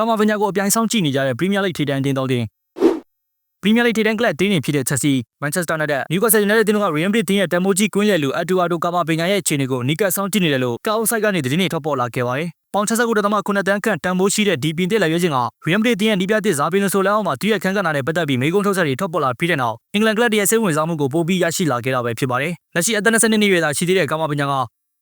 ကာမာပညာကိုအပြိုင်ဆောင်ကြည့်နေကြတဲ့ Premier League ထိပ်တန်းတင်းတော်တင် Premier League ထိပ်တန်းကလပ်တင်းနေဖြစ်တဲ့ Chelsea, Manchester United, Newcastle United တင်းတို့က Real Madrid တင်းရဲ့တမိုးကြီးကွင်းလည်လူအတူအတူကာမာပညာရဲ့အခြေအနေကိုနီးကပ်ဆောင်ကြည့်နေတယ်လို့ကာအောက်ဆိုင်ကနေသတင်းတွေထွက်ပေါ်လာခဲ့ပါတယ်။ပေါင်69တသမ9တန်းခန့်တန်ဖိုးရှိတဲ့ဒီပင်တက်လက်ရွေးချင်းက Real Madrid တင်းရဲ့နီးပြတဲ့ဇာပင်လိုဆိုလက်အောက်မှာသူ့ရဲ့ခန်းကဏ္ဍနဲ့ပတ်သက်ပြီးမေကွန်းထုတ်ဆက်တွေထွက်ပေါ်လာပြီးတဲ့နောက်အင်္ဂလန်ကလပ်ရဲ့စိတ်ဝင်စားမှုကိုပိုပြီးရရှိလာခဲ့တာပဲဖြစ်ပါတယ်။လက်ရှိအသက်20နှစ်ရွယ်သားရှိသေးတဲ့ကာမာပညာက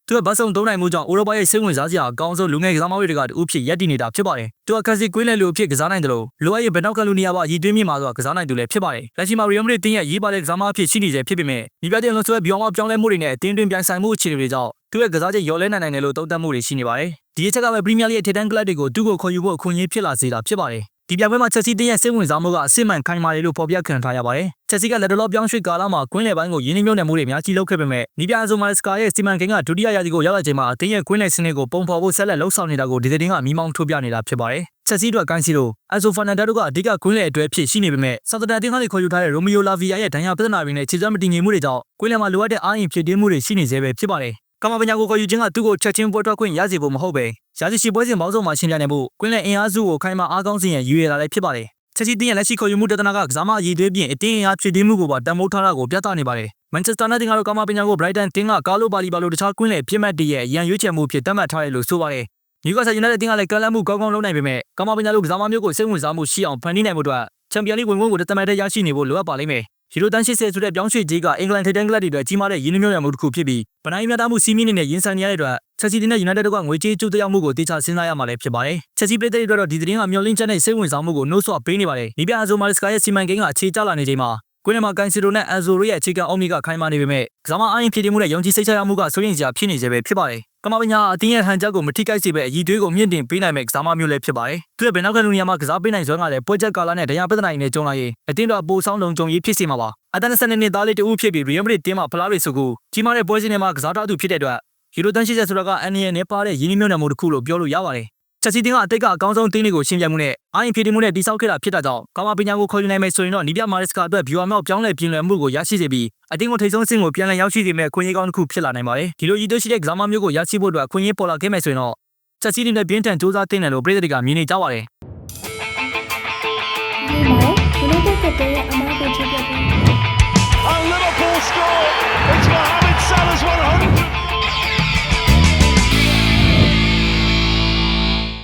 သူကဘတ်စုံသုံးနိုင်မှုကြောင့်ဥရောပရဲ့စိတ်ဝင်စားစရာအကောင်းဆုံးလူငယ်ကစားမတွေတွေကတူဖြစ်ရပ်တည်နေတာဖြစ်ပါတယ်။သူကကက်စီကွင်းလယ်လူအဖြစ်ကစားနိုင်တယ်လို့လိုအပ်ရင်ဘယ်နောက်ကလူနေရာပါရည်သွင်းမြင့်မှာဆိုတာကစားနိုင်သူလည်းဖြစ်ပါတယ်။လက်ရှိမှာ Real Madrid တင်းရဲ့ရေးပါတဲ့ကစားမအဖြစ်ရှိနေစေဖြစ်ပေမဲ့ဒီပြတဲ့လွန်ဆွဲပြောင်းမပြောင်းလဲမှုတွေနဲ့အတင်းတွင်ပြိုင်ဆိုင်မှုအခြေအနေတွေကြောင့်သူရဲ့ကစားချက်ရော်လဲနိုင်နိုင်တယ်လို့သုံးသပ်မှုတွေရှိနေပါတယ်။ဒီအချက်ကပဲ Premier League ရဲ့ထိပ်တန်းကလပ်တွေကိုသူ့ကိုခေါ်ယူဖို့အခွင့်အရေးဖြစ်လာစေတာဖြစ်ပါတယ်။ ဒီပြပွဲမှာချက်စီတင်းရဲ့စိတ်ဝင်စားမှုကအစစ်မှန်ခိုင်မာတယ်လို့ဖော်ပြခံထားရပါတယ်။ချက်စီကလက်တော်ပြောင်းရွှေ့ကာလမှာကွင်းလယ်ပိုင်းကိုရင်းနှီးမြှုပ်နှံမှုတွေအများကြီးလုပ်ခဲ့ပေမဲ့နီးပြအဆိုမာစကာရဲ့စီမံကိန်းကဒုတိယရာသီကိုရောက်လာချိန်မှာအတင်းရဲ့ကွင်းလယ်စနစ်ကိုပုံဖော်ဖို့ဆက်လက်လှုပ်ဆောင်နေတာကိုဒီသတင်းကမိမောင်းထုတ်ပြနေတာဖြစ်ပါတယ်။ချက်စီတို့ကိုင်းစီတို့အဆိုဖာနန်ဒတ်တို့ကအဓိကကွင်းလယ်အတွဲဖြစ်ရှိနေပေမဲ့ဆော်တတန်တင်းကနေခေါ်ယူထားတဲ့ရိုမီယိုလာဗီယာရဲ့ဒဏ်ရာပြဿနာတွေနဲ့ခြေစွမ်းမတည်ငြိမ်မှုတွေကြောင့်ကွင်းလယ်မှာလိုအပ်တဲ့အားရင်ဖြစ်တည်မှုတွေရှိနေသေးပဲဖြစ်ပါတယ်။ကမ္ဘာပညာကိုခေါ်ယူခြင်းကသူ့ကိုချက်ချင်းပွဲထွက်ခွင့်ရစေဖို့မဟုတ်ပဲ ရာသီရှိပွဲစဉ်ပေါင်းစုံမှာရှင်းပြနေမှုကွင်းလယ်အင်အားစုကိုခိုင်မာအားကောင်းစေရန်ရည်ရွယ်လာလည်းဖြစ်ပါတယ်။ချက်ချီတင်းရဲ့လက်ရှိခေါ်ယူမှုတဒနာကကစားမအရေးသွေးပြင်အတင်းအင်အားဖြစ်တည်မှုကိုပါတန်ဖိုးထားတာကိုပြသနေပါတယ်။ Manchester United ကတော့ကမ္ဘာပညာကို Brighton တင်းကကာလိုပါလီပါလိုတခြားကွင်းလယ်ဖြစ်မှတ်တည်းရဲ့ရန်ရွေးချယ်မှုဖြစ်တတ်မှတ်ထားတယ်လို့ဆိုပါတယ်။ Newcastle United တင်းကလည်းကလပ်မှုကောင်းကောင်းလုပ်နိုင်ပေမဲ့ကမ္ဘာပညာလိုကစားမမျိုးကိုစိတ်ဝင်စားမှုရှိအောင်ဖန်တီးနိုင်မှုအတွက်ချန်ပီယံလိဝင်ခွင့်ကိုတသက်မဲ့တည်းရရှိနေဖို့လိုအပ်ပါလိမ့်မယ်။ယူရိုတန်80ဆိုတဲ့ပြောင်းရွှေ့ကြီးကအင်္ဂလန်ထိပ်တန်းကလပ်တွေအတွက်ကြီးမားတဲ့ရင်းနှီးမြှုပ်နှံမှုတစ်ခုဖြစ်ပြီးဗနိုင်းမြတ်သားမှုစီးမင်းနဲ့ရင်ဆိုင်နေရတဲ့အတွက် ချက်စီတင်တဲ့ United တို့ကငွေကြေးကျူးတက်ရောက်မှုကိုတေချာစဉ်းစားရမှာလည်းဖြစ်ပါတယ်။ချက်စီပြည်သက်တွေအတွက်တော့ဒီသတင်းကမျောလင့်ချက်နဲ့စိတ်ဝင်စားမှုကိုနှိုးဆော့ပေးနေပါတယ်။ဒီပြအဇိုမာစကာရဲ့စီမံကိန်းကအခြေကျလာနေချိန်မှာကွင်းထဲမှာကန်စီရိုနဲ့အန်ဇိုရိုရဲ့အခြေခံအောက်မြစ်ကခိုင်မာနေပေမဲ့ကစားမအရင်ဖြစ်တည်မှုနဲ့ယုံကြည်စိတ်ချရမှုကစိုးရိမ်စရာဖြစ်နေစေပဲဖြစ်ပါတယ်။ကမ္ဘာပညာအတင်းရဲ့ဟန်ချက်ကိုမထိခိုက်စေပဲအည်သွေးကိုမြင့်တင်ပေးနိုင်မဲ့ကစားမမျိုးလည်းဖြစ်ပါတယ်။သူရဲ့ဘယ်နောက်ကလူနေရာမှာကစားပေးနိုင်စွမ်းကလည်းပွဲချက်ကာလနဲ့တရားပြဿနာတွေနဲ့ကြုံလာရင်အတင်းတော့ပိုဆောင်လုံခြုံရေးဖြစ်စေမှာပါ။အတန်း20နှစ်သားလေးတဦးဖြစ်ပြီး Real Madrid တင်းမှာဖလားတွေဆိုကိုကြီးမားတဲ့ပွဲစဉ်တွေမှာကစားထားသူဖြစ်တဲ့အတွက် ယူရိုတန်80ဆိုတာကအန်နီယယ်နဲ့ပါတဲ့ရင်းနှီးမြှုပ်နှံမှုတစ်ခုလို့ပြောလို့ရပါတယ်။ချက်စီတင်းကအတိတ်ကအကောင်းဆုံးတင်းတွေကိုရှင်းပြမှုနဲ့အာရင်ဖြည့်တင်မှုနဲ့တိစောက်ခဲ့တာဖြစ်တာကြောင့်ကာမပညာကိုခေါ်ယူနိုင်မယ်ဆိုရင်တော့နီးပြမာရစ်ကာအတွက်ဘီဝါမြောက်ပြောင်းလဲပြင်လွယ်မှုကိုရရှိစေပြီးအတင်းကိုထိတ်ဆုံးစင်ကိုပြန်လည်ရောက်ရှိစေမယ့်ခွင့်ရေးကောင်းတစ်ခုဖြစ်လာနိုင်ပါတယ်။ဒီလိုရည်သွေးရှိတဲ့ကစားမမျိုးကိုရရှိဖို့အတွက်ခွင့်ရေးပေါ်လာခဲ့မယ်ဆိုရင်တော့ချက်စီတင်းနဲ့ပြင်းထန်စူးစမ်းတင်တယ်လို့ပြည်သူတွေကမြင်နေကြပါတယ်ဒီမှာဒီလိုတဲ့တဲ့ရဲ့အမားကိုချပြပေး